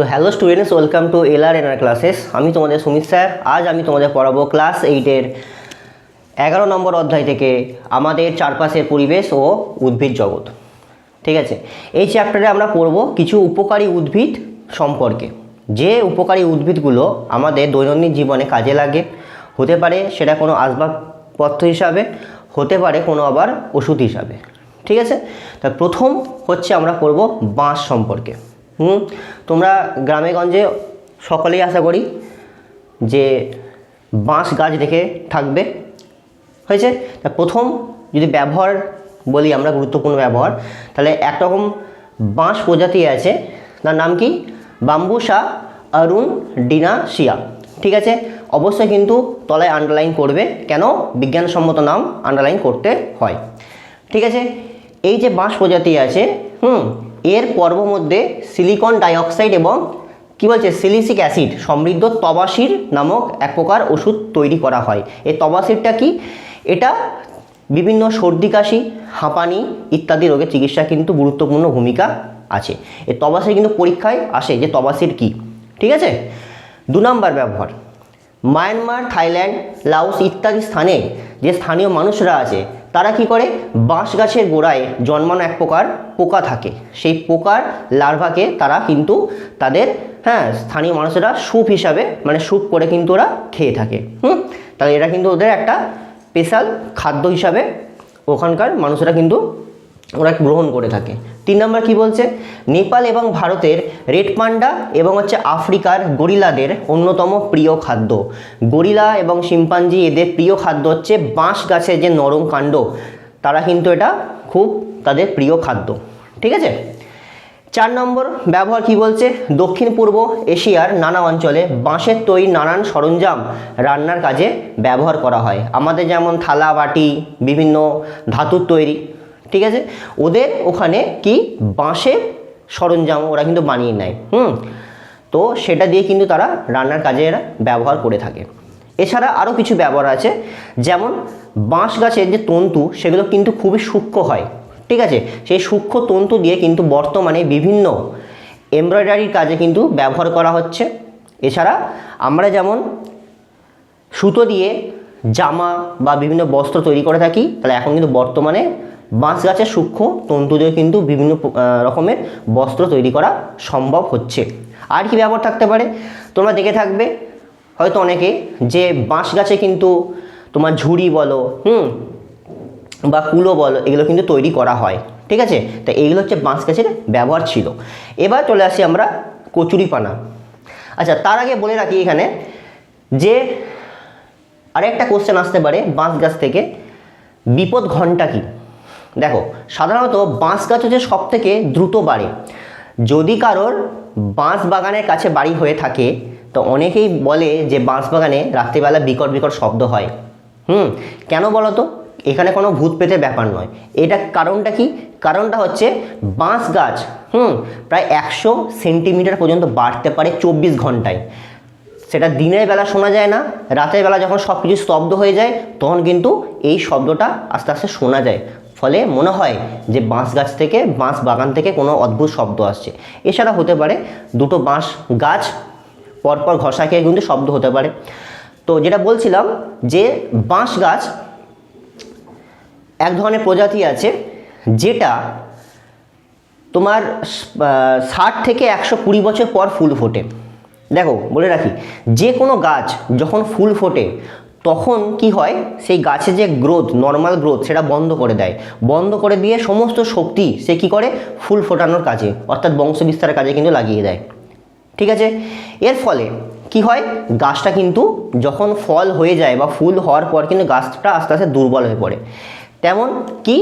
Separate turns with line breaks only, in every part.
তো hello students welcome to L R N R classes আমি তোমাদের সুমিত স্যার। আজ আমি তোমাদের পড়াবো ক্লাস এইটের এগারো নম্বর অধ্যায় থেকে আমাদের চারপাশের পরিবেশ ও উদ্ভিদ জগৎ। ঠিক আছে? এই চ্যাপ্টারে আমরা পড়ব কিছু উপকারী উদ্ভিদ সম্পর্কে। যে উপকারী উদ্ভিদগুলো আমাদের দৈনন্দিন জীবনে কাজে লাগে, হতে পারে সেটা কোনো আসবাবপত্র হিসাবে, হতে পারে কোনো আবার ওষুধ হিসাবে। ঠিক আছে? তা প্রথম হচ্ছে আমরা পড়ব বাঁশ সম্পর্কে। হুম? তোমরা গ্রামে গঞ্জে সকলেই আশা করি যে বাঁশ গাছ দেখে থাকবে। হয়েছে? তা প্রথম যদি ব্যবহার বলি আমরা, গুরুত্বপূর্ণ ব্যবহার, তাহলে একরকম বাঁশ প্রজাতি আছে। তার নাম কি? বাম্বুসা অরুণ ডিনাসিয়া ঠিক আছে? অবশ্যই কিন্তু তলায় আন্ডারলাইন করবে। কেন? বিজ্ঞানসম্মত নাম আন্ডারলাইন করতে হয়। ঠিক আছে? এই যে বাঁশ প্রজাতি আছে, হুম? এর পর্ব মধ্যে সিলিকন ডাইঅক্সাইড এবং কি বলছে সিলিসিক অ্যাসিড সমৃদ্ধ তবাসির নামক এক প্রকার ওষুধ তৈরি করা হয়। এই তবাসিরটা কি? এটা বিভিন্ন সর্দি, কাশি, হাঁপানি ইত্যাদি রোগের চিকিৎসা কিন্তু গুরুত্বপূর্ণ ভূমিকা আছে। এই তবাসির কিন্তু পরীক্ষায় আসে যে তবাসির কি। ঠিক আছে? দু নম্বর ব্যবহার। মায়ানমার, থাইল্যান্ড, লাওস ইত্যাদি স্থানে যে স্থানীয় মানুষরা আছে তারা কি করে? বাঁশ গাছের গোড়ায় জন্মানো এক প্রকার পোকা থাকে। সেই পোকার লার্ভাকে তারা কিন্তু তাদের হ্যাঁ স্থানীয় মানুষেরা স্যুপ হিসাবে মানে স্যুপ করে কিন্তু ওরা খেয়ে থাকে। হুম? তাহলে এটা কিন্তু ওদের একটা স্পেশাল খাদ্য হিসাবে ওখানকার মানুষেরা কিন্তু ওরা গ্রহণ করে থাকে। তিন নম্বর কি বলছে? নেপাল এবং ভারতের রেড পান্ডা এবং হচ্ছে আফ্রিকার গরিলাদের অন্যতম প্রিয় খাদ্য। গরিলা এবং শিম্পাঞ্জি এদের প্রিয় খাদ্য হচ্ছে বাঁশ গাছের যে নরম কাণ্ড, তারা কিন্তু এটা খুব তাদের প্রিয় খাদ্য। ঠিক আছে? চার নম্বর ব্যবহার কি বলছে? দক্ষিণ পূর্ব এশিয়ার নানা অঞ্চলে বাঁশের তৈরি নানান সরঞ্জাম রান্নার কাজে ব্যবহার করা হয়। আমাদের যেমন থালা বাটি, বিভিন্ন ধাতুর তৈরি ঠিক আছে? ওদের ওখানে কি? বাঁশের সরঞ্জাম ওরা কিন্তু বানিয়ে নেয়। হুম? তো সেটা দিয়ে কিন্তু তারা রান্নার কাজে এরা ব্যবহার করে থাকে। এছাড়া আরও কিছু ব্যবহার আছে। যেমন বাঁশ গাছের যে তন্তু, সেগুলো কিন্তু খুবই সূক্ষ্ম হয়। ঠিক আছে? সেই সূক্ষ্ম তন্তু দিয়ে কিন্তু বর্তমানে বিভিন্ন এমব্রয়ডারির কাজে কিন্তু ব্যবহার করা হচ্ছে। এছাড়া আমরা যেমন সুতো দিয়ে জামা বা বিভিন্ন বস্ত্র তৈরি করে থাকি, তাহলে এখন কিন্তু বর্তমানে বাঁশ গাছের সূক্ষ্ম তন্তু দিয়ে কিন্তু বিভিন্ন রকমের বস্ত্র তৈরি করা সম্ভব হচ্ছে। আর কি ব্যবহার থাকতে পারে? তোমরা দেখে থাকবে। হয়তো অনেকে যে বাঁশ গাছে কিন্তু তোমার ঝুড়ি বলো, হুম, বা কুলো বলো, এগুলো কিন্তু তৈরি করা হয়। ঠিক আছে? তা এইগুলো হচ্ছে বাঁশ গাছের ব্যবহার ছিল। এবার চলে আসি আমরা কচুরিপানা। আচ্ছা তার আগে বলে রাখি এখানে যে আরেকটা কোশ্চেন আসতে পারে বাঁশ গাছ থেকে। বিপদ ঘণ্টা কি? দেখো, সাধারণত বাঁশ গাছ হচ্ছে সব থেকে দ্রুত বাড়ে। যদি কারোর বাঁশ বাগানের কাছে বাড়ি হয়ে থাকে, তো অনেকেই বলে যে বাঁশ বাগানে রাত্রিবেলা বিকট বিকট শব্দ হয়। হুম, কেন বলো তো এখানে কোনো ভূত পেতে ব্যাপার নয়। এটা কারণটা কি? কারণটা হচ্ছে বাঁশ গাছ, হুম, প্রায় একশো সেন্টিমিটার পর্যন্ত বাড়তে পারে চব্বিশ ঘন্টায়। সেটা দিনের বেলা শোনা যায় না, রাতের বেলা যখন সব কিছু স্তব্ধ হয়ে যায়, তখন কিন্তু এই শব্দটা আস্তে আস্তে শোনা যায়। ফলে মনে হয় যে বাঁশ গাছ থেকে, বাঁশ বাগান থেকে কোনো অদ্ভুত শব্দ আসছে। এছাড়া হতে পারে দুটো বাঁশ গাছ পরপর ঘষা খেয়ে কিন্তু শব্দ হতে পারে। তো যেটা বলছিলাম যে বাঁশ গাছ এক ধরনের প্রজাতি আছে যেটা তোমার ষাট থেকে একশো কুড়ি বছর পর ফুল ফোটে। দেখো, বলে রাখি, যে কোনো গাছ যখন ফুল ফোটে তখন কি হয়? সেই গাছের যে গ্রোথ নর্মাল গ্রোথ সেটা বন্ধ করে দেয়। বন্ধ করে দিয়ে সমস্ত শক্তি সে কি করে? ফুল ফোটানোর কাজে, অর্থাৎ বংশ বিস্তারের কাজে কিন্তু লাগিয়ে দেয়। ঠিক আছে? এর ফলে কি হয়? গাছটা কিন্তু যখন ফল হয়ে যায় বা ফুল হওয়ার পর কিন্তু গাছটা আস্তে আস্তে দুর্বল হয়ে পড়ে। তেমন কি?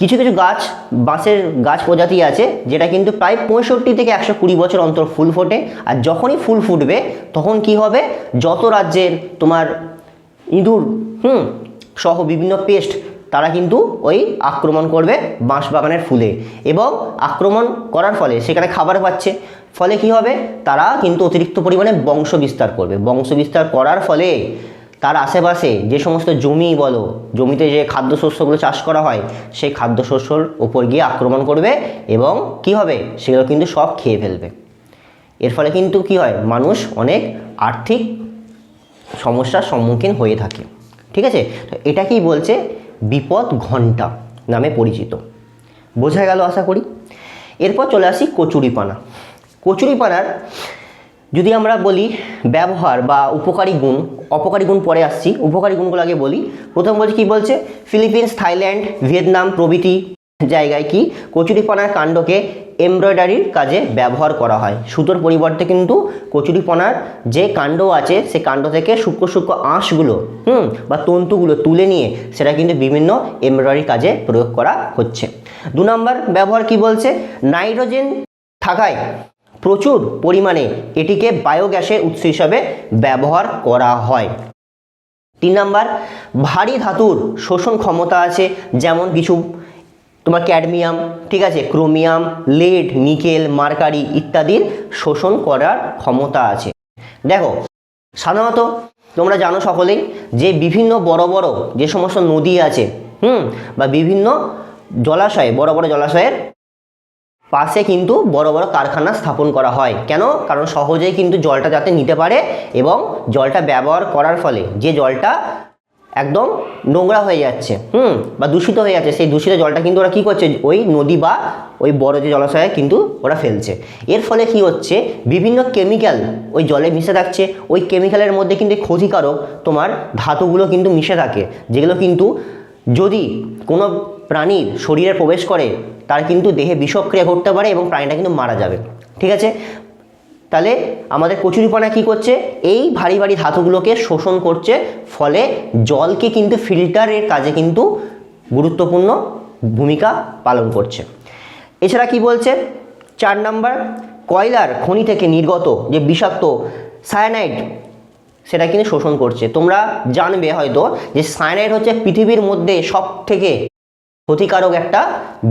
কিছু কিছু গাছ, বাঁশের গাছ প্রজাতি আছে, যেটা কিন্তু প্রায় পঁয়ষট্টি থেকে একশো কুড়ি বছর অন্তর ফুল ফোটে। আর যখনই ফুল ফুটবে, তখন কি হবে? যত রাজ্যের তোমার ইঁদুর হুম। সহ বিভিন্ন পেস্ট তারা কিন্তু ওই আক্রমণ করবে বাঁশ বাগানের ফুলে এবং আক্রমণ করার ফলে সেখানে খাবার পাচ্ছে। ফলে কি হবে? তারা কিন্তু অতিরিক্ত পরিমাণে বংশ বিস্তার করবে। বংশ বিস্তার করার ফলে তার আশেপাশে যে সমস্ত জমি বলো জমিতে যে খাদ্যশস্যগুলো চাষ করা হয় সেই খাদ্যশস্যর ওপর গিয়ে আক্রমণ করবে এবং কি হবে? সেগুলো কিন্তু সব খেয়ে ফেলবে। এর ফলে কিন্তু কি হয়? মানুষ অনেক আর্থিক সমস্যার সম্মুখীন হয়ে থাকে। ঠিক আছে? তো কি বলছে বিপদ ঘণ্টা নামে পরিচিত। বোঝা গেল আশা করি? এরপর চলে আসি কচুরিপানা। কচুরিপানার যদি আমরা বলি ব্যবহার বা উপকারী গুণ, অপকারী গুণ পরে আসছি। উপকারী গুণগুলো আগে বলি। প্রথম বলছি কী বলছে? ফিলিপিন্স, থাইল্যান্ড, ভিয়েতনাম প্রভৃতি জায়গায় কি? কচুরিপানার কাণ্ডকে এমব্রয়ডারির কাজে ব্যবহার করা হয়। সুতোর পরিবর্তে কিন্তু কচুরিপানার যে কাণ্ড আছে, সে কাণ্ড থেকে সূক্ষ্ম সূক্ষ্ম আঁশগুলো, হুম, বা তন্তুগুলো তুলে নিয়ে সেটা কিন্তু বিভিন্ন এমব্রয়ডারি কাজে প্রয়োগ করা হচ্ছে। দু নম্বর ব্যবহার কি বলছে? নাইট্রোজেন থাকায় প্রচুর পরিমাণে এটিকে বায়োগ্যাসের উৎস হিসাবে ব্যবহার করা হয়। তিন নাম্বার, ভারী ধাতুর শোষণ ক্ষমতা আছে, যেমন কিছু তোমার ক্যাডমিয়াম, ঠিক আছে? ক্রোমিয়াম, লেড, নিকেল, মার্কারি ইত্যাদির শোষণ করার ক্ষমতা আছে। দেখো, সাধারণত তোমরা জানো সকলেই যে বিভিন্ন বড় বড় যে সমস্ত নদী আছে, হুম, বা বিভিন্ন জলাশয়ে, বড় বড় জলাশয়ের পাশে কিন্তু বড় বড় কারখানা স্থাপন করা হয়। কেন? কারণ সহজেই কিন্তু জলটা যাতে নিতে পারে এবং জলটা ব্যবহার করার ফলে যে জলটা একদম নোংরা হয়ে যাচ্ছে, হুম, বা দূষিত হয়ে যাচ্ছে। সেই দূষিত জলটা কিন্তু ওরা কী করছে? ওই নদী বা ওই বড় যে জলাশয়ে কিন্তু ওরা ফেলছে। এর ফলে কি হচ্ছে? বিভিন্ন কেমিক্যাল ওই জলে মিশে থাকছে। ওই কেমিক্যালের মধ্যে কিন্তু ক্ষতিকারক তোমার ধাতুগুলো কিন্তু মিশে থাকে। যেগুলো কিন্তু যদি কোনো প্রাণীর শরীরে প্রবেশ করে, তার কিন্তু দেহে বিষক্রিয়া ঘটতে পারে এবং প্রাণীটা কিন্তু মারা যাবে। ঠিক আছে? তাহলে আমাদের কচুরিপানা কি করছে? এই ভারী ভারী ধাতুগুলোকে শোষণ করছে, ফলে জলকে কিন্তু ফিল্টারের কাজে কিন্তু গুরুত্বপূর্ণ ভূমিকা পালন করছে। এছাড়া কি বলছে? চার নাম্বার, কয়লার খনি থেকে নির্গত যে বিষাক্ত সায়ানাইড, সেটা কিন্তু শোষণ করছে। তোমরা জানবে হয়তো যে সায়ানাইড হচ্ছে পৃথিবীর মধ্যে সব থেকে ক্ষতিকারক একটা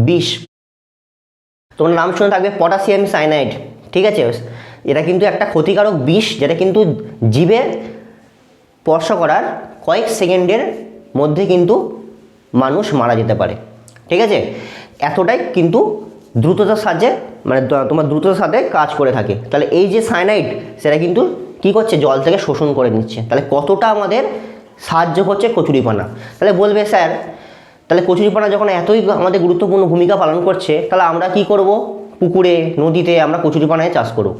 বিষ। তোমার নাম শুনে থাকবে পটাশিয়াম সাইনাইড ঠিক আছে? এটা কিন্তু একটা ক্ষতিকারক বিষ যেটা কিন্তু জীবের স্পর্শ করার কয়েক সেকেন্ডের মধ্যে কিন্তু মানুষ মারা যেতে পারে। ঠিক আছে? এতটাই কিন্তু দ্রুততার সাহায্যে মানে তোমার দ্রুততার সাথে কাজ করে থাকে। তাহলে এই যে সাইনাইড সেটা কিন্তু কি করছে? জল থেকে শোষণ করে নিচ্ছে। তাহলে কতটা আমাদের সাহায্য করছে কচুরিপানা? তাহলে বলবে, স্যার, তাহলে কচুরিপানা যখন এতই আমাদের গুরুত্বপূর্ণ ভূমিকা পালন করছে, তাহলে আমরা কি করব? পুকুরে, নদীতে আমরা কচুরিপানায় চাষ করব।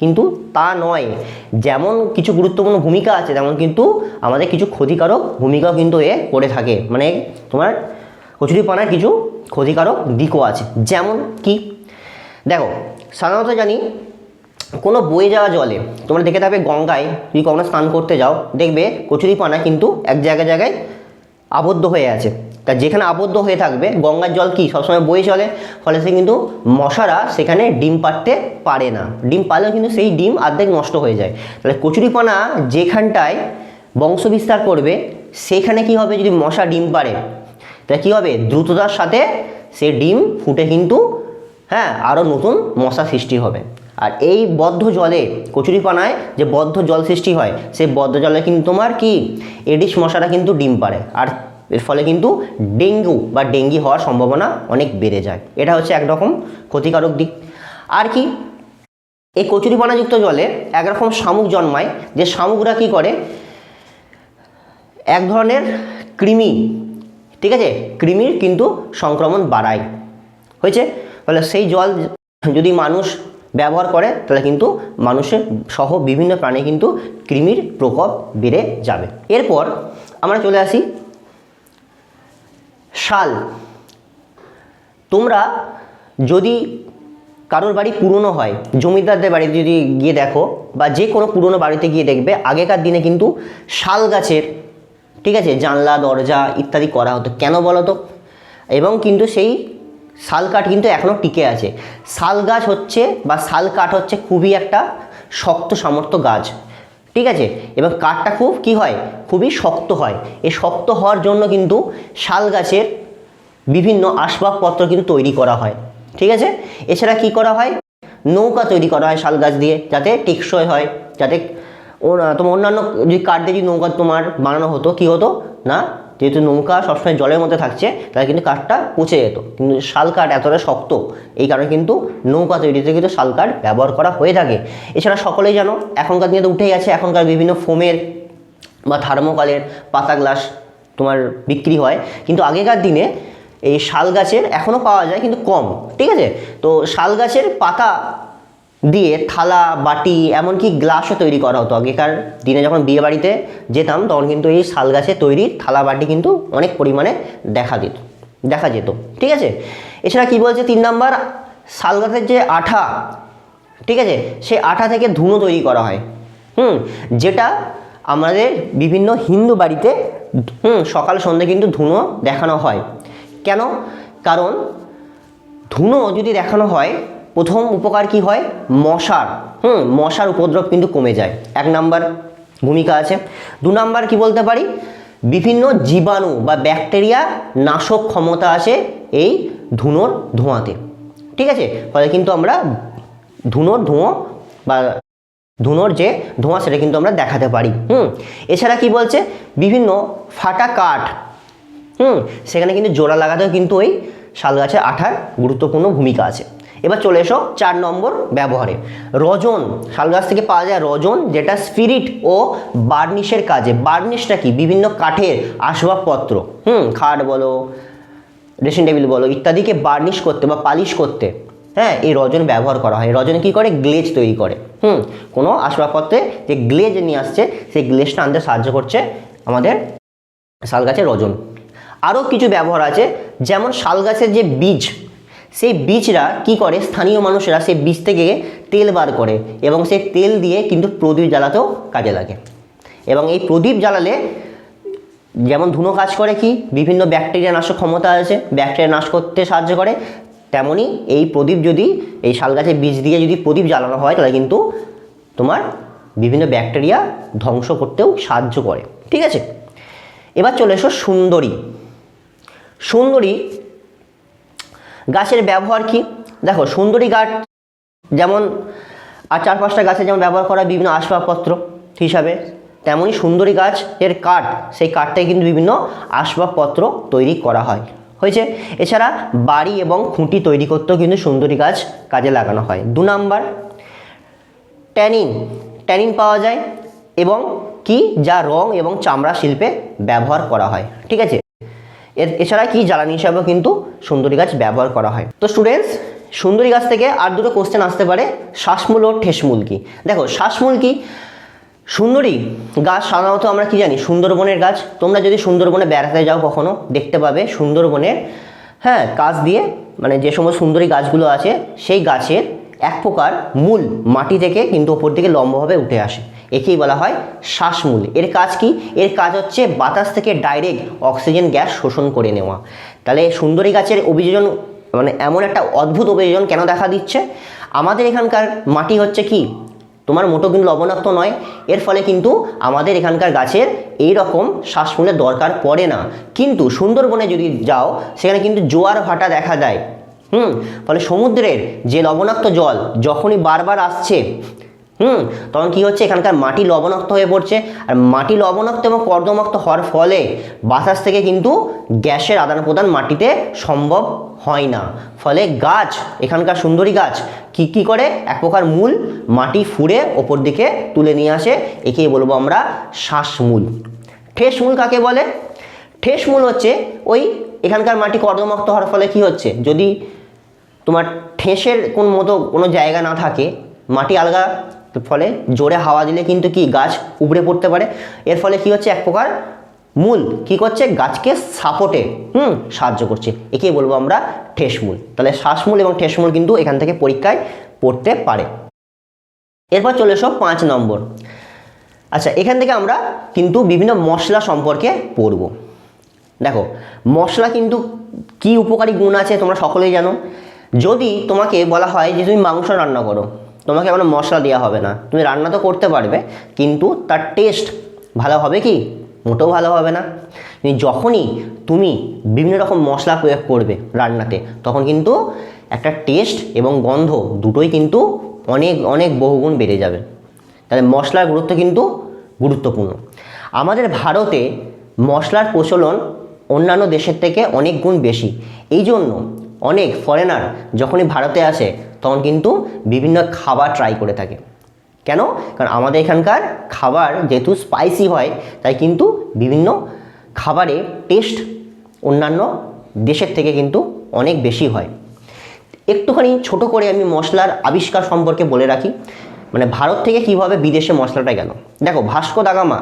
কিন্তু তা নয়। যেমন কিছু গুরুত্বপূর্ণ ভূমিকা আছে, তেমন কিন্তু আমাদের কিছু ক্ষতিকারক ভূমিকাও কিন্তু এ করে থাকে। মানে তোমার কচুরিপানার কিছু ক্ষতিকারক দিকও আছে। যেমন কি? দেখো, সাধারণত জানি কোনো বয়ে যাওয়া জলে তোমরা দেখে থাকবে গঙ্গায় যদি কখনো স্নান করতে যাও, দেখবে কচুরিপানা কিন্তু এক জায়গায় জায়গায় আবদ্ধ হয়ে আছে। তা যেখানে আবদ্ধ হয়ে থাকবে, গঙ্গার জল কি সবসময় বয়ে চলে? ফলে সে কিন্তু মশারা সেখানে ডিম পাড়তে পারে না। ডিম পারলেও কিন্তু সেই ডিম অর্ধেক নষ্ট হয়ে যায়। তাহলে কচুরিপানা যেখানটায় বংশ বিস্তার করবে, সেখানে কি হবে যদি মশা ডিম পারে তাহলে কী হবে? দ্রুততার সাথে সে ডিম ফুটে কিন্তু হ্যাঁ আরও নতুন মশা সৃষ্টি হবে। আর এই বদ্ধ জলে, কচুরিপানায় যে বদ্ধ জল সৃষ্টি হয়, সেই বদ্ধ জলে কিন্তু তোমার কি? এডিস মশারা কিন্তু ডিম পারে আর এর ফলে কিন্তু ডেঙ্গু বা ডেঙ্গি হওয়ার সম্ভাবনা অনেক বেড়ে যায়। এটা হচ্ছে একরকম ক্ষতিকারক দিক। আর কি? এই কচুরিপানাযুক্ত জলে একরকম শামুক জন্মায়, যে শামুকরা কি করে? এক ধরনের কৃমি, ঠিক আছে? কৃমির কিন্তু সংক্রমণ বাড়ায়। হয়েছে? তাহলে সেই জল যদি মানুষ ব্যবহার করে, তাহলে কিন্তু মানুষের সহ বিভিন্ন প্রাণী কিন্তু কৃমির প্রকোপ বেড়ে যাবে। এরপর আমরা চলে আসি শাল। তোমরা যদি কারোর বাড়ি পুরনো হয়, জমিদারদের বাড়িতে যদি গিয়ে দেখো, বা যে কোনো পুরনো বাড়িতে গিয়ে দেখবে, আগেকার দিনে কিন্তু শাল গাছের, ঠিক আছে, জানলা, দরজা ইত্যাদি করা হতো। কেন বলো তো? এবং কিন্তু সেই শাল কাঠ কিন্তু এখনও টিকে আছে। শাল গাছ হচ্ছে, বা শাল কাঠ হচ্ছে খুবই একটা শক্ত সামর্থ্য গাছ। ঠিক আছে? এবং কাঠটা খুব কি হয়? খুবই শক্ত হয়। এই শক্ত হওয়ার জন্য কিন্তু শাল গাছের বিভিন্ন আসবাবপত্র কিন্তু তৈরি করা হয়। ঠিক আছে? এছাড়া কি করা হয়? নৌকা তৈরি করা হয় শাল গাছ দিয়ে, যাতে টেকসই হয়, যাতে তোমার অন্যান্য যদি কাঠ দিয়ে যদি নৌকা তোমার বানানো হতো, কি হতো? না? যেহেতু নৌকা সবসময় জলের মধ্যে থাকছে, তাহলে কিন্তু কাঠটা পচে যেত। কিন্তু শাল কাঠ এতটা শক্ত, এই কারণে কিন্তু নৌকা তৈরিতে কিন্তু শাল কাঠ ব্যবহার করা হয়ে থাকে। এছাড়া সকলেই জানো, এখনকার দিনে তো উঠেই আছে এখনকার বিভিন্ন ফোমের বা থার্মোকলের পাতা গ্লাস তোমার বিক্রি হয়। কিন্তু আগেকার দিনে এই শাল গাছের এখনও পাওয়া যায়, কিন্তু কম, ঠিক আছে? তো শাল গাছের পাতা দিয়ে থালা, বাটি, এমনকি গ্লাসও তৈরি করা হতো আগেকার দিনে যখন বিয়ে বাড়িতে যেতাম, তখন কিন্তু এই শাল গাছের তৈরি থালা, বাটি কিন্তু অনেক পরিমাণে দেখা দিত দেখা যেত, ঠিক আছে? এছাড়া কি বলছে তিন নাম্বার? শাল গাছের যে আঠা, ঠিক আছে? সেই আঠা থেকে ধুনো তৈরি করা হয়, হুম? যেটা আমাদের বিভিন্ন হিন্দু বাড়িতে, হুম, সকাল, সন্ধ্যে কিন্তু ধুনো দেখানো হয়। কেন? কারণ ধুনো যদি দেখানো হয় প্রথম উপকার কি হয়? মশার। হুম, মশার উপদ্রব কিন্তু কমে যায়। এক নাম্বার ভূমিকা আছে। দু নাম্বার কি বলতে পারি? বিভিন্ন জীবাণু বা ব্যাকটেরিয়া নাশক ক্ষমতা আছে এই ধুনোর ধোঁয়াতে। ঠিক আছে? ফলে কিন্তু আমরা ধুনোর ধোঁয়া বা ধুনোর যে ধোঁয়া, সেটা কিন্তু আমরা দেখাতে পারি। হুম, এছাড়া কি বলছে? বিভিন্ন ফাটা কাঠ। হুম, সেখানে কিন্তু জোড়া লাগাতেও কিন্তু ওই শাল গাছের আঠার গুরুত্বপূর্ণ ভূমিকা আছে। এবার চলে এসো চার নম্বর ব্যবহারে। রজন, শাল গাছ থেকে পাওয়া যায় রজন, যেটা স্পিরিট ও বার্নিশের কাজে। বার্নিশটা কি? বিভিন্ন কাঠের আসবাবপত্র। হুম, খাট বলো ড্রেসিং টেবিল বলো, ইত্যাদিকে বার্নিশ করতে বা পালিশ করতে হ্যাঁ এই রজন ব্যবহার করা হয়। রজন কি করে? গ্লেজ তৈরি করে। হুম, কোনো আসবাবপত্রে যে গ্লেজ নিয়ে আসছে, সেই গ্লেজটা আনতে সাহায্য করছে আমাদের শাল গাছের রজন। আরও কিছু ব্যবহার আছে, যেমন শাল গাছের যে বীজ সেই বীজরা কি করে? স্থানীয় মানুষেরা সেই বীজ থেকে তেল বার করে এবং সেই তেল দিয়ে কিন্তু প্রদীপ জ্বালাতেও কাজে লাগে। এবং এই প্রদীপ জ্বালালে যেমন ধুনো কাজ করে কি? বিভিন্ন ব্যাকটেরিয়া নাশক ক্ষমতা আছে, ব্যাকটেরিয়া নাশ করতে সাহায্য করে। তেমনই এই প্রদীপ যদি, এই শাল গাছের বীজ দিয়ে যদি প্রদীপ জ্বালানো হয়, তাহলে কিন্তু তোমার বিভিন্ন ব্যাকটেরিয়া ধ্বংস করতেও সাহায্য করে। ঠিক আছে? এবার চলে এসো সুন্দরী। সুন্দরী গাছের ব্যবহার কি? দেখো, সুন্দরী গাছ যেমন, আর চার পাঁচটা গাছে যেমন ব্যবহার করা বিভিন্ন আসবাবপত্র হিসাবে, তেমনই সুন্দরী গাছ এর কাঠ, সেই কাঠ থেকে কিন্তু বিভিন্ন আসবাবপত্র তৈরি করা হয়। হয়েছে? এছাড়া বাড়ি এবং খুঁটি তৈরি করতেও কিন্তু সুন্দরী গাছ কাজে লাগানো হয়। দু নাম্বার, ট্যানিন। ট্যানিন পাওয়া যায় এবং কি? যা রং এবং চামড়া শিল্পে ব্যবহার করা হয়। ঠিক আছে? এর এছাড়া কি জ্বালানি হিসাবেও কিন্তু সুন্দরী গাছ ব্যবহার করা হয়। তো স্টুডেন্টস সুন্দরী গাছ থেকে আর দুটো কোশ্চেন আসতে পারে, শ্বাসমূল ও ঠেসমূল কি? দেখো, শ্বাসমূল কি? সুন্দরী গাছ সাধারণত আমরা কি জানি? সুন্দরবনের গাছ। তোমরা যদি সুন্দরবনে বেড়াতে যাও কখনো, দেখতে পাবে সুন্দরবনের হ্যাঁ গাছ দিয়ে মানে যে সমস্ত সুন্দরী গাছগুলো আছে, সেই গাছের এক প্রকার মূল মাটি থেকে কিন্তু ওপর দিকে লম্বভাবে উঠে আসে। একেই বলা হয় শ্বাসমূল। এর কাজ কি? এর কাজ হচ্ছে বাতাস থেকে ডাইরেক্ট অক্সিজেন গ্যাস শোষণ করে নেওয়া। তাহলে সুন্দরী গাছের অভিযোজন মানে এমন একটা অদ্ভুত অভিযোজন কেন দেখা দিচ্ছে? আমাদের এখানকার মাটি হচ্ছে কি? তোমার মোটো কিন্তু লবণাক্ত নয়। এর ফলে কিন্তু আমাদের এখানকার গাছের এই রকম শ্বাসমূলের দরকার পড়ে না। কিন্তু সুন্দরবনে যদি যাও, সেখানে কিন্তু জোয়ার ভাটা দেখা যায় হুম? ফলে সমুদ্রের যে লবণাক্ত জল, যখনই বারবার আসছে হুম, তখন কি হচ্ছে? এখানকার মাটি লবণাক্ত হয়ে পড়ছে। আর মাটি লবণাক্ত এবং কর্দমাক্ত হওয়ার ফলে বাতাস থেকে কিন্তু গ্যাসের আদান প্রদান মাটিতে সম্ভব হয় না। ফলে গাছ, এখানকার সুন্দরী গাছ, কি কি করে? এক প্রকার মূল মাটি ফুঁড়ে ওপর দিকে তুলে নিয়ে আসে। একেই বলব আমরা শ্বাসমূল ঠেসমূল কাকে বলে? ঠেসমূল হচ্ছে ওই এখানকার মাটি কর্দমাক্ত হওয়ার ফলে কি হচ্ছে? যদি তোমার ঠেসের কোন মতো কোনো জায়গা না থাকে, মাটি আলগা ফলে জোরে হাওয়া দিলে কিন্তু কি গাছ উপড়ে পড়তে পারে। এর ফলে কি হচ্ছে? এক প্রকার মূল কি করছে? গাছকে সাপোর্টে হুম, সাহায্য করছে। একেই বলব আমরা ঠেসমূল তাহলে শ্বাসমূল এবং ঠেসমূল কিন্তু এখান থেকে পরীক্ষায় পড়তে পারে। এরপর চলে এসো পাঁচ নম্বর। আচ্ছা এখান থেকে আমরা কিন্তু বিভিন্ন মশলা সম্পর্কে পড়ব। দেখো, মশলা কিন্তু কি উপকারী গুণ আছে তোমরা সকলেই জানো। যদি তোমাকে বলা হয় যে তুমি মাংস রান্না করো তোমাকে কোনো মশলা দেওয়া হবে না। তুমি রান্না তো করতে পারবে, কিন্তু তার টেস্ট ভালো হবে কি? মোটেও ভালো হবে না। যখনই তুমি বিভিন্ন রকম মশলা প্রয়োগ করবে রান্নাতে, তখন কিন্তু একটা টেস্ট এবং গন্ধ দুটোই কিন্তু অনেক অনেক বহুগুণ বেড়ে যাবে। তাহলে মশলার গুরুত্ব কিন্তু গুরুত্বপূর্ণ। আমাদের ভারতে মশলার প্রচলন অন্যান্য দেশের থেকে অনেক গুণ বেশি। এই জন্য অনেক ফরেনার যখনই ভারতে আসে তখন কিন্তু বিভিন্ন খাবার ট্রাই করে থাকে। কেন? কারণ আমাদের এখানকার খাবার যেহেতু স্পাইসি হয়, তাই কিন্তু বিভিন্ন খাবারে টেস্ট অন্যান্য দেশের থেকে কিন্তু অনেক বেশি হয়। একটুখানি ছোট করে আমি মশলার আবিষ্কার সম্পর্কে বলে রাখি। মানে ভারত থেকে কীভাবে বিদেশে মশলাটা গেল। দেখো, ভাস্কো দাগামা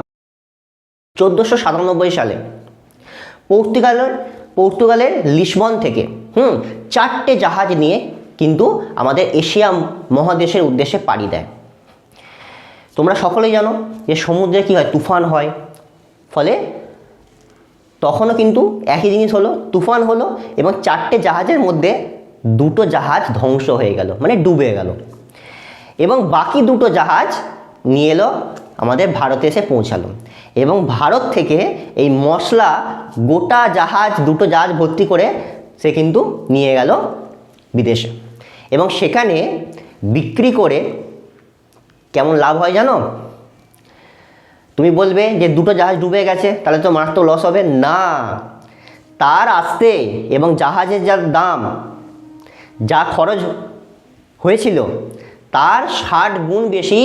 চোদ্দোশো সাতানব্বই সালে পর্তুগালের পর্তুগালের লিসবন থেকে, হুম, চারটে জাহাজ নিয়ে কিন্তু আমাদের এশিয়া মহাদেশের উদ্দেশ্যে পাড়ি দেয়। তোমরা সকলেই জানো যে সমুদ্রে কী হয়? তুফান হয়। ফলে তখনও কিন্তু একই জিনিস হলো, তুফান হলো এবং চারটে জাহাজের মধ্যে দুটো জাহাজ ধ্বংস হয়ে গেল মানে ডুবে গেল। এবং বাকি দুটো জাহাজ নিয়ে এলো, আমাদের ভারতে এসে পৌঁছালো। এবং ভারত থেকে এই মশলা গোটা জাহাজ, দুটো জাহাজ ভর্তি করে সে কিন্তু নিয়ে গেল বিদেশে। এবং সেখানে বিক্রি করে কেমন লাভ হয় জানো? তুমি বলবে যে দুটো জাহাজ ডুবে গেছে, তাহলে তো মারাত্মক লস হবে। না, তার আসতে এবং জাহাজের যা দাম, যা খরচ হয়েছিল, তার ষাট গুণ বেশি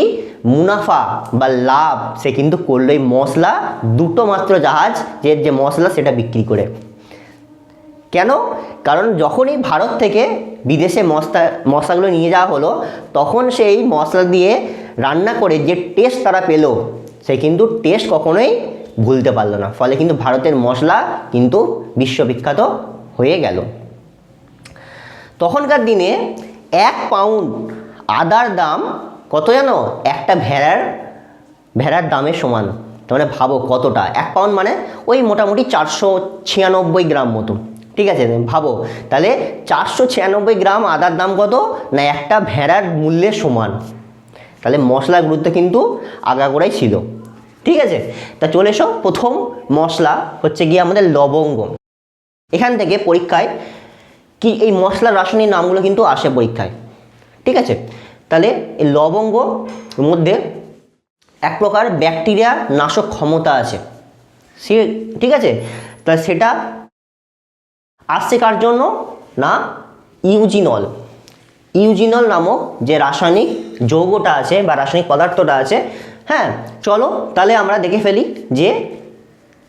মুনাফা বা লাভ সে কিন্তু করল এই মশলা, দুটো মাত্র জাহাজ, যে যে মশলা সেটা বিক্রি করে। কেন? কারণ যখনই ভারত থেকে বিদেশে মশলা, মশলাগুলো নিয়ে যাওয়া হলো, তখন সেই মশলা দিয়ে রান্না করে যে টেস্ট তারা পেল, সে কিন্তু টেস্ট কখনোই ভুলতে পারল না। ফলে কিন্তু ভারতের মশলা কিন্তু বিশ্ববিখ্যাত হয়ে গেল। তখনকার দিনে এক পাউন্ড আদার দাম কত জানো? একটা ভেড়ার ভেড়ার দামের সমান। তার মানে ভাবো কতটা? এক পাউন্ড মানে ওই মোটামুটি চারশো ছিয়ানব্বই গ্রাম মতো। ঠিক আছে, ভাবো। তাহলে চারশো ছিয়ানব্বই গ্রাম আদার দাম কত? না, একটা ভেড়ার মূল্যের সমান। তাহলে মশলার গুরুত্ব কিন্তু আগাগোড়াই ছিল। ঠিক আছে? তা চলে এসো, প্রথম মশলা হচ্ছে গিয়ে আমাদের লবঙ্গ। এখান থেকে পরীক্ষায় কি এই মশলার রাসায়নিক নামগুলো কিন্তু আসে পরীক্ষায়। ঠিক আছে? তাহলে এই লবঙ্গ মধ্যে এক প্রকার ব্যাকটেরিয়া নাশক ক্ষমতা আছে। সে, ঠিক আছে? তা সেটা আসছে কার জন্য? না, ইউজিনল। ইউজিনল নামক যে রাসায়নিক যৌগটা আছে বা রাসায়নিক পদার্থটা আছে হ্যাঁ চলো তাহলে আমরা দেখে ফেলি যে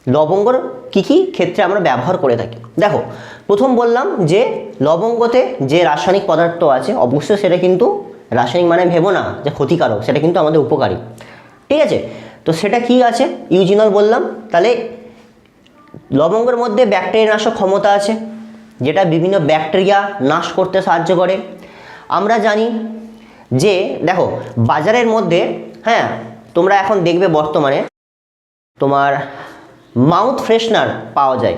লবঙ্গর কী কী ক্ষেত্রে আমরা ব্যবহার করে থাকি। দেখো, প্রথম বললাম যে লবঙ্গতে যে রাসায়নিক পদার্থ আছে, অবশ্যই সেটা কিন্তু রাসায়নিক মানে ভেবো না, যে ক্ষতিকারক, সেটা কিন্তু আমাদের উপকারী। ঠিক আছে? তো সেটা কি আছে? ইউজিনল বললাম। তাহলে লবঙ্গের মধ্যে ব্যাকটেরিয়া নাশক ক্ষমতা আছে, যেটা বিভিন্ন ব্যাকটেরিয়া নাশ করতে সাহায্য করে। আমরা জানি যে, দেখো, বাজারের মধ্যে হ্যাঁ তোমরা এখন দেখবে বর্তমানে তোমার মাউথ ফ্রেশনার পাওয়া যায়।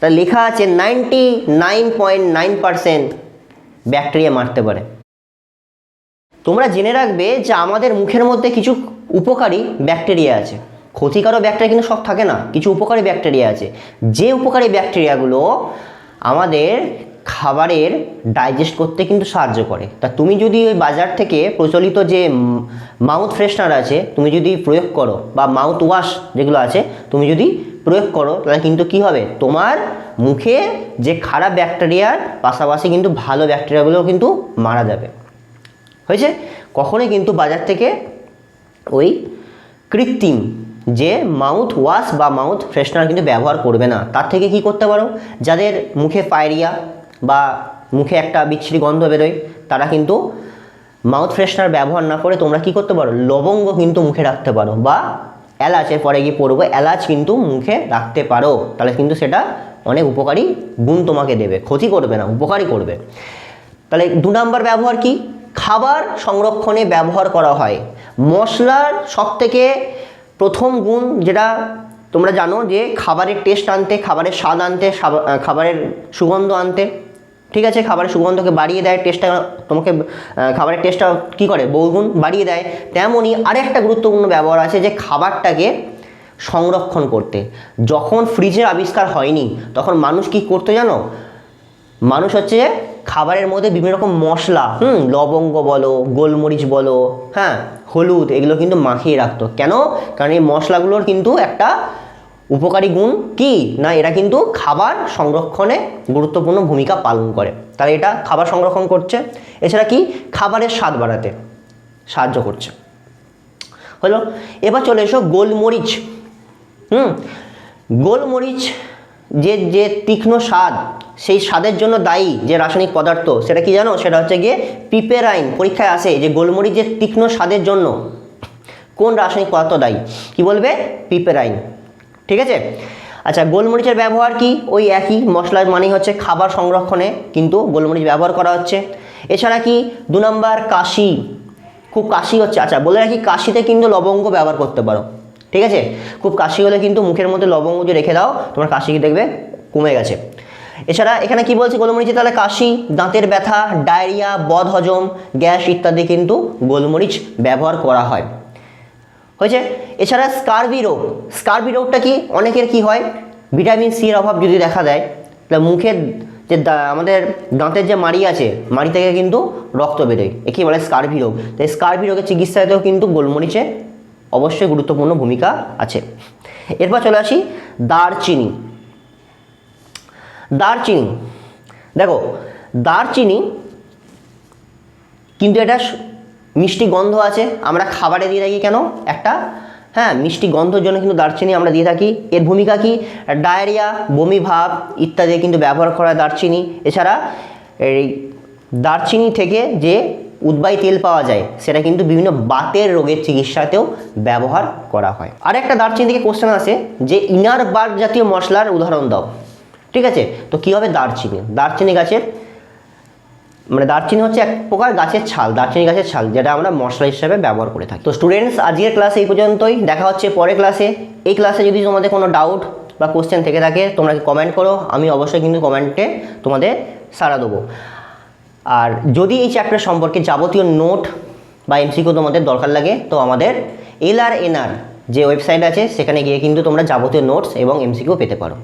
তা লেখা আছে ninety nine point nine percent bacteria মারতে পারে। তোমরা জেনে রাখবে যে আমাদের মুখের মধ্যে কিছু উপকারী ব্যাকটেরিয়া আছে। ক্ষতিকারক ব্যাকটেরিয়া কিন্তু সব থাকে না, কিছু উপকারী ব্যাকটেরিয়া আছে। যে উপকারী ব্যাকটেরিয়াগুলো আমাদের খাবারের ডাইজেস্ট করতে কিন্তু সাহায্য করে। তা তুমি যদি ওই বাজার থেকে প্রচলিত যে মাউথ ফ্রেশনার আছে, তুমি যদি প্রয়োগ করো বা মাউথ ওয়াশ যেগুলো আছে, তুমি যদি প্রয়োগ করো, তাহলে কিন্তু কি হবে? তোমার মুখে যে খারাপ ব্যাকটেরিয়ার পাশাপাশি কিন্তু ভালো ব্যাকটেরিয়াগুলো কিন্তু মারা যাবে। হয়েছে? কখনোই কিন্তু বাজার থেকে ওই কৃত্রিম যে মাউথ ওয়াশ বা মাউথ ফ্রেশনার কিন্তু ব্যবহার করবে না। তার থেকে কি করতে পারো? যাদের মুখে পায়রিয়া বা মুখে একটা বিচ্ছিরি গন্ধ বেরোয়, তারা কিন্তু মাউথ ফ্রেশনার ব্যবহার না করে তোমরা কি করতে পারো? লবঙ্গ কিন্তু মুখে রাখতে পারো বা এলাচের পরে গিয়ে পড়ব, এলাচ কিন্তু মুখে রাখতে পারো। তাহলে কিন্তু সেটা অনেক উপকারী গুণ তোমাকে দেবে। ক্ষতি করবে না, উপকারী করবে। তাহলে দু নম্বর ব্যবহার কি? খাবার সংরক্ষণে ব্যবহার করা হয়। মশলার সবথেকে প্রথম গুণ যেটা তোমরা জানো যে খাবারের টেস্ট আনতে, খাবারের স্বাদ আনতে খাবারের সুগন্ধ আনতে, ঠিক আছে? খাবারের সুগন্ধকে বাড়িয়ে দেয় টেস্টটা তোমাকে খাবারের টেস্টটা কী করে? বহুগুণ বাড়িয়ে দেয়। তেমনই আরেকটা গুরুত্বপূর্ণ ব্যবহার আছে যে খাবারটাকে সংরক্ষণ করতে। যখন ফ্রিজের আবিষ্কার হয়নি, তখন মানুষ কি করতো জানো? মানুষ হচ্ছে খাবারের মধ্যে বিভিন্ন রকম মশলা, হুম, লবঙ্গ বলো, গোলমরিচ বলো হ্যাঁ হলুদ, এগুলো কিন্তু মাখিয়ে রাখতো। কেন? কারণ এই মশলাগুলোর কিন্তু একটা উপকারী গুণ কি? না, এরা কিন্তু খাবার সংরক্ষণে গুরুত্বপূর্ণ ভূমিকা পালন করে। তাহলে এটা খাবার সংরক্ষণ করছে। এছাড়া কি? খাবারের স্বাদ বাড়াতে সাহায্য করছে। হলো, এবার চলে এসো গোলমরিচ। হুম, গোলমরিচ যে যে তীক্ষ্ণ স্বাদ সেই স্বাদের জন্য দায়ী যে রাসায়নিক পদার্থ, সেটা কি জানো? সেটা হচ্ছে গিয়ে পিপেরাইন। পরীক্ষায় আসে যে গোলমরিচের তীক্ষ্ণ স্বাদের জন্য। কোন রাসায়নিক পদার্থ দায়ী? কি বলবে? পিপেরাইন। ঠিক আছে? আচ্ছা গোলমরিচের ব্যবহার কি? ওই একই। মশলার মানেই হচ্ছে খাবার সংরক্ষণে কিন্তু গোলমরিচ ব্যবহার করা হচ্ছে। এছাড়া কি? দু নম্বর কাশি। খুব কাশি হচ্ছে। আচ্ছা বলে রাখি, কাশিতে কিন্তু লবঙ্গ ব্যবহার করতে পারো। ঠিক আছে? খুব কাশি হলে কিন্তু মুখের মধ্যে লবঙ্গ যে রেখে দাও, তোমার কাশি দেখবে কমে গেছে। এছাড়া এখানে কি বলছে গোলমরিচে? তাহলে কাশি, দাঁতের ব্যথা, ডায়রিয়া বদহজম গ্যাস ইত্যাদি কিন্তু গোলমরিচ ব্যবহার করা হয়। হয়েছে? এছাড়া স্কারবি রোগ। স্কারবি রোগটা কি? অনেকের কি হয়? ভিটামিন সির অভাব যদি দেখা দেয়, তাহলে মুখের যে আমাদের দাঁতের যে মাড়ি আছে, মাড়ি থেকে কিন্তু রক্ত বেরোয় একে বলে স্কারভি রোগ। তাই স্কারভি রোগের চিকিৎসাতেও কিন্তু গোলমরিচে অবশ্যই গুরুত্বপূর্ণ ভূমিকা আছে। এরপর চলে আসি দারচিনি। দারচিনি। দেখো, দারচিনি কিন্তু এটা মিষ্টি গন্ধ আছে, আমরা খাবারে দিয়ে থাকি কেন? একটা হ্যাঁ মিষ্টি গন্ধর জন্য কিন্তু দারচিনি আমরা দিয়ে থাকি। এর ভূমিকা কি? ডায়রিয়া, বমি ভাব ইত্যাদি কিন্তু ব্যবহার করা দারচিনি। এছাড়া এই দারচিনি থেকে যে উদ্বায়ী তেল পাওয়া যায়, সেটা কিন্তু বিভিন্ন বাতের রোগের চিকিৎসাতেও ব্যবহার করা হয়। আর একটা দারচিনি থেকে কোশ্চেন আসে, যে ইনার বার্গ জাতীয় মশলার উদাহরণ দাও। ঠিক আছে? তো কী হবে? দারচিনি। দারচিনি গাছের মানে দারচিনি হচ্ছে এক প্রকার গাছের ছাল, দারচিনি গাছের ছাল, যেটা আমরা মশলা হিসেবে ব্যবহার করে থাকি। তো স্টুডেন্টস আজকের ক্লাস এই পর্যন্তই। দেখা হচ্ছে পরের ক্লাসে এই ক্লাসে যদি তোমাদের কোনো ডাউট বা কোশ্চেন থেকে থাকে, তোমরা কমেন্ট করো? আমি অবশ্যই কিন্তু কমেন্টে তোমাদের সাড়া দেবো। আর যদি এই চ্যাপ্টার সম্পর্কে যাবতীয় নোট বা এমসিকিউ তোমাদের দরকার লাগে, তো আমাদের এল আর এনআর যে ওয়েবসাইট আছে, সেখানে গিয়ে কিন্তু তোমরা যাবতীয় নোটস এবং এমসিকিউ পেতে পারো।